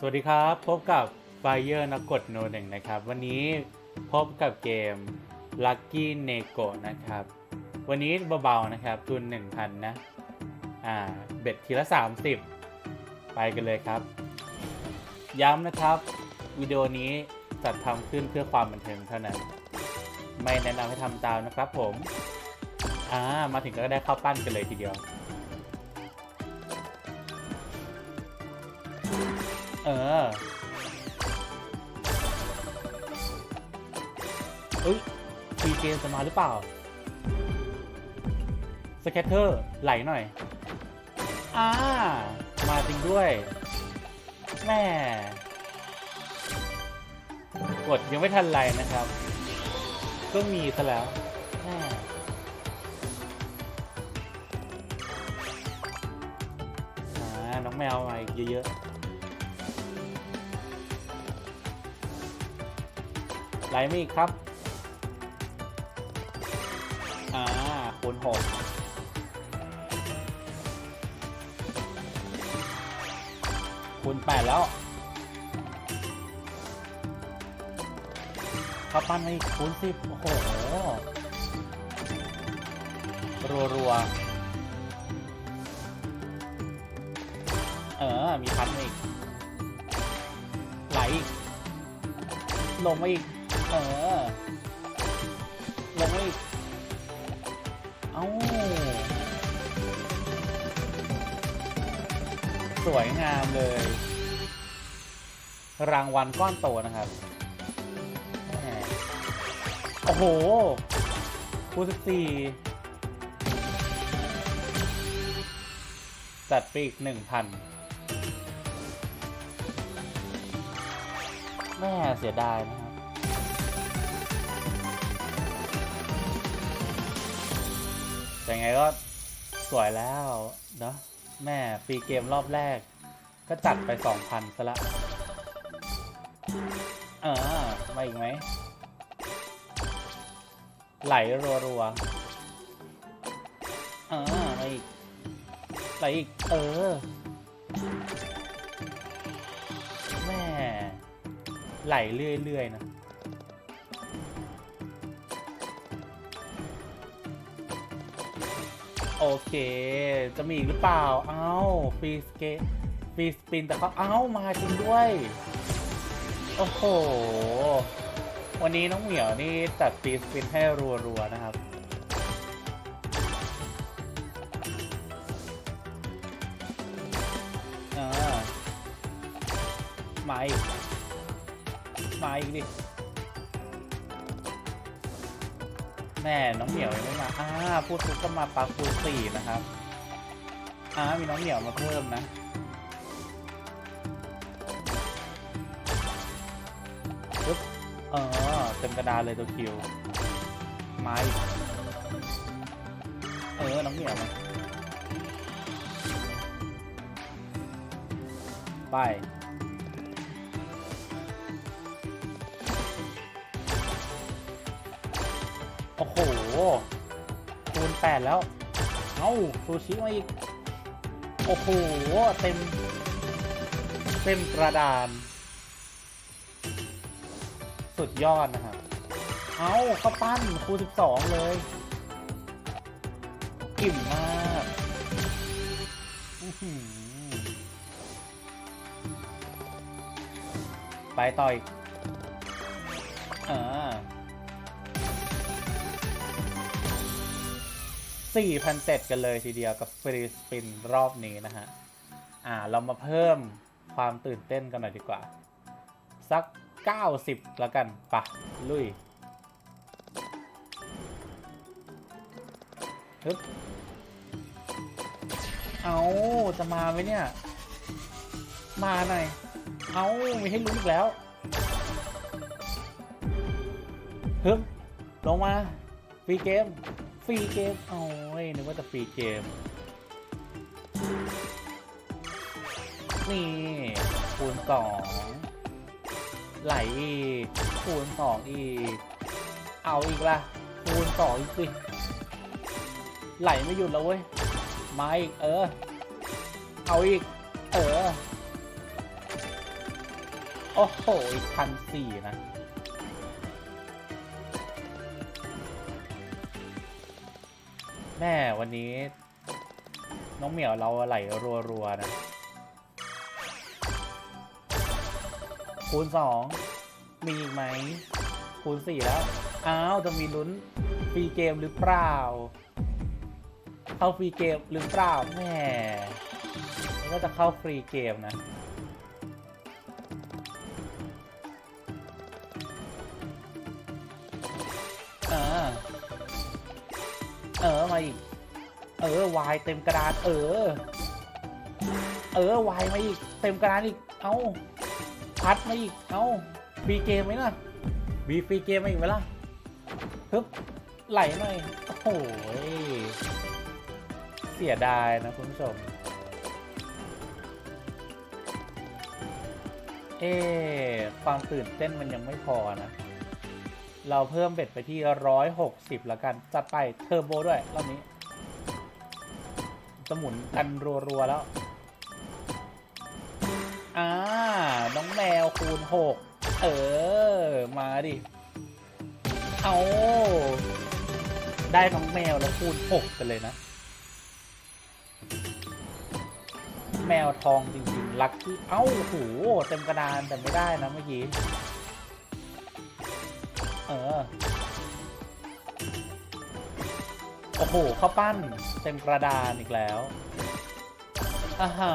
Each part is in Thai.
สวัสดีครับ พบกับไฟเยอร์นักกดโนหนึ่งนะครับ วันนี้พบกับเกม Lucky n e g o นะครับ วันนี้เบาๆนะครับ ทุน 1,000 นะ อ่า เบ็ดทีละ 30 ไปกันเลยครับ ย้ำนะครับ วิดีโอนี้จัดทำขึ้นเพื่อความบันเทิงเท่านั้น ไม่แนะนำให้ทำตามนะครับผม อ่า มาถึงก็ได้เข้าปั้นกันเลยทีเดียว เออเอ้ยฟีเกมจะมาหรือเปล่า สแคตเตอร์ไหลหน่อย อ่า มาจริงด้วย แม่กดยังไม่ทันไรนะครับ ก็มีซะแล้วแม่น้องแมวมาเยอะๆ ไหลไม่อีกครับ อ่าคูณหกคูณแปดแล้วข้าปั้นมาอีกคูณสิบโอ้โห รัวรัวเออ มีพันมาอีก ไหล ลงมาอีก เออลงมาอีกเอ้า สวยงามเลย รางวัลก้อนโตนะครับโอ้โหคูสิบสี่จัดไปอีกหนึ่งพันแม่เสียดายนะ แต่ไงก็สวยแล้วเนาะแม่ฟรีเกมรอบแรก ก็จัดไป 2,000ซะละเออมาอีกไหม ไหลรัวๆเออมาอีกไหลอีก เออ แม่ ไหลเรื่อยๆนะ โอเค จะมีอีกหรือเปล่า เอ้าฟรีสเกตฟรีสปินแต่เขาเอ้ามาจริงด้วย โอ้โห วันนี้น้องเหมียวนี่จัดฟรีสปินให้รัวๆนะครับอ่ามาอีกมาอีกดิ แม่น้องเหมียวยังไม่มาอ่าพูดปุ๊บก็มาปาคูสี่นะครับอ่ามีน้องเหมียวมาเพิ่มนะปึ๊บเออเต็มกระดานเลยตัวคิวมาอีกเออ น้องเหมียวมาไป 8 แล้ว เอ้าซูชิมาอีก โอ้โห เต็ม เต็มกระดาน สุดยอดนะครับ เอ้าข้าปั้นคูณ12 เลยอิ่มมากไปต่อย เออ 4,700 กันเลยทีเดียวกับฟรีสปินรอบนี้นะฮะ อ่า เรามาเพิ่มความตื่นเต้นกันหน่อยดีกว่า สัก 90 แล้วกันปะลุยฮึบเอาจะมาไหมเนี่ย มาหน่อย เอามีให้ลุ้นอีกแล้วฮึบลงมาฟรีเกม รีเกม โอ้ยนึกว่าจะฟรีเกม นี่ คูณสองไหลอีก คูณสองอีก เอาอีกละคูณสองอีกสิ ไหลไม่หยุดแล้วเว้ย มาอีก เออ เอาอีก เออ โอ้โห อีกพันสี่นะ แม่วันนี้ น้องเหมียวเราไหลรัวๆนะ คูณสองมีอีกไหม คูณสี่แล้ว อ้าว จะมีลุ้นฟรีเกมหรือเปล่า เข้าฟรีเกมหรือเปล่าแม่ก็จะเข้าฟรีเกมนะ เออมาอีก เออวายเต็มกระดานเออ เออวายมาอีก เต็มกระดานอีก เอ้าพัดมาอีก เอ้าฟรีเกมไหมล่ะมีฟรีเกมมาอีกไหมล่ะฮึบไหลหน่อยโอ้โหยเสียดายนะคุณผู้ชม เอ๊ความตื่นเต้นมันยังไม่พอนะ เราเพิ่มเบ็ดไปที่ร้อยหกสิบแล้วกัน จัดไปเทอร์โบด้วย รอบนี้จะหมุนกันรัว ๆ แล้ว อ่า น้องแมวคูณหกเออ มาดิ เอา ได้น้องแมวแล้วคูณหกไปเลยนะ แมวทองจริง ๆ ลักกี้ เอ้าโหเต็มกระดานแต่ไม่ได้นะเมื่อกี้ เออ โอ้โหข้าวปั้นเต็มกระดานอีกแล้วอ่าฮะ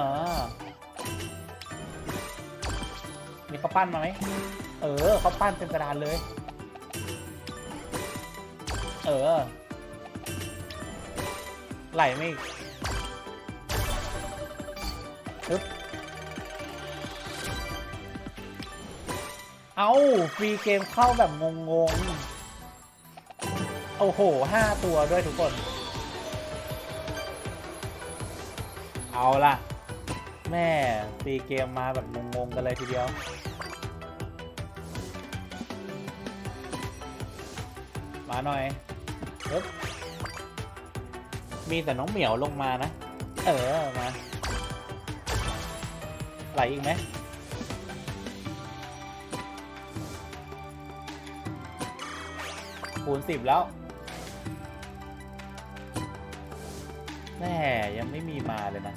มีข้าวปั้นมาไหม เออข้าวปั้นเต็มกระดานเลย เออ ไหลไม่ปึ๊บ เอาฟรีเกมเข้าแบบงงๆ โอ้โหห้าตัวด้วยทุกคน เอาล่ะ แม่ฟรีเกมมาแบบงงๆ กันเลยทีเดียว มาหน่อยปึ๊บมีแต่น้องเหมียวลงมานะ เออ มา ไหลอีกไหม คูณสิบแล้วแม่ยังไม่มีมาเลยนะ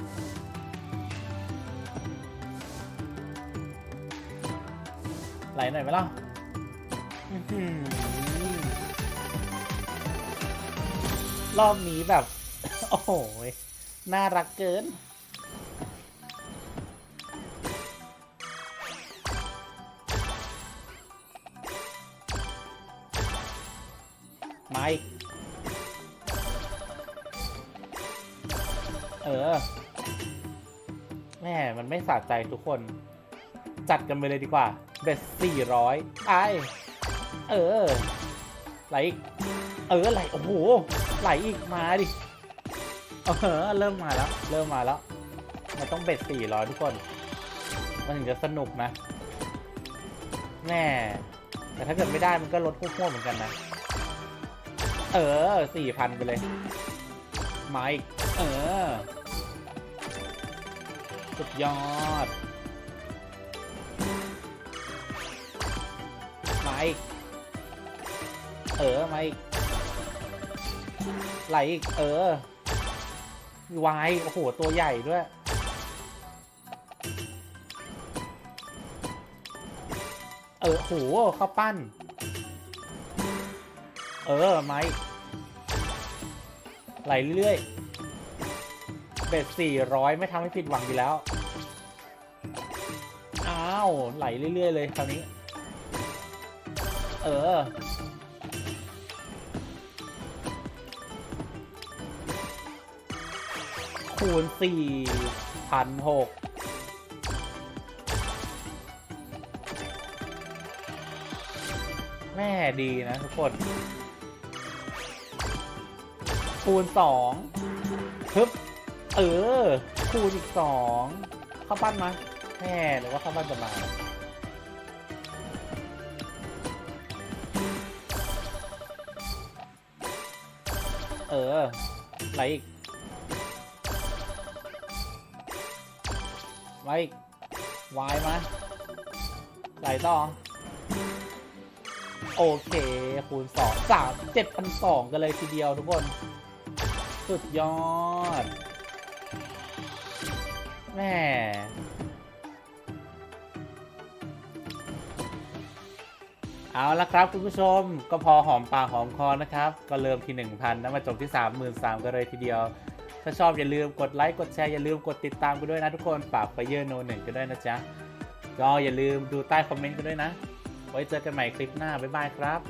ไหลหน่อยไหมล่ะรอบนี้แบบ โอ้โห น่ารักเกิน มาอีกเออ แม่มันไม่สะใจทุกคน จัดกันไปเลยดีกว่า เบ็ดสี่ร้อยไอเออ ไหลอีก เออ ไหล โอ้โห ไหลอีก มาดิ เออ เริ่มมาแล้ว เริ่มมาแล้ว มันต้องเบ็ดสี่ร้อยทุกคน มันถึงจะสนุกนะ แม่ แต่ถ้าเกิดไม่ได้มันก็ลดพวกพวกเหมือนกันนะ เออสี่พันไปเลยมาอีกเออ สุดยอดมาอีกเออมาอีกไหลอีกเออวายโอ้โห ตัวใหญ่ด้วย เออโหข้าวปั้น เออ ไม้ไหลเรื่อยๆเบ็ดสี่ร้อยไม่ทำให้ผิดหวังอยู่แล้ว อ้าว ไหลเรื่อยๆ เลยคราวนี้ เออ คูณสี่พันหกแม่ดีนะทุกคน คูณสองฮึบเออ คูณอีกสองเข้าปั้นมาแม่หรือว่าเข้าปั้นจะมาเออไหลอีกไหลอีกวายมาไหลต่อ โอเค คูณสองสามเจ็ดพันสองกันเลยทีเดียวทุกคน สุดยอด แม่เอาละครับคุณผู้ชมก็พอหอมปากหอมคอนะครับ ก็เริ่มที่ 1,000นะมาจบที่ 33,000กันเลยทีเดียว ถ้าชอบอย่าลืมกดไลค์กดแชร์อย่าลืมกดติดตามกันด้วยนะทุกคนฝากไปเยอร์โนหนึ่งกันด้วยนะจ๊ะ ก็อย่าลืมดูใต้คอมเมนต์กันด้วยนะ ไว้เจอกันใหม่คลิปหน้า บ๊ายบายครับ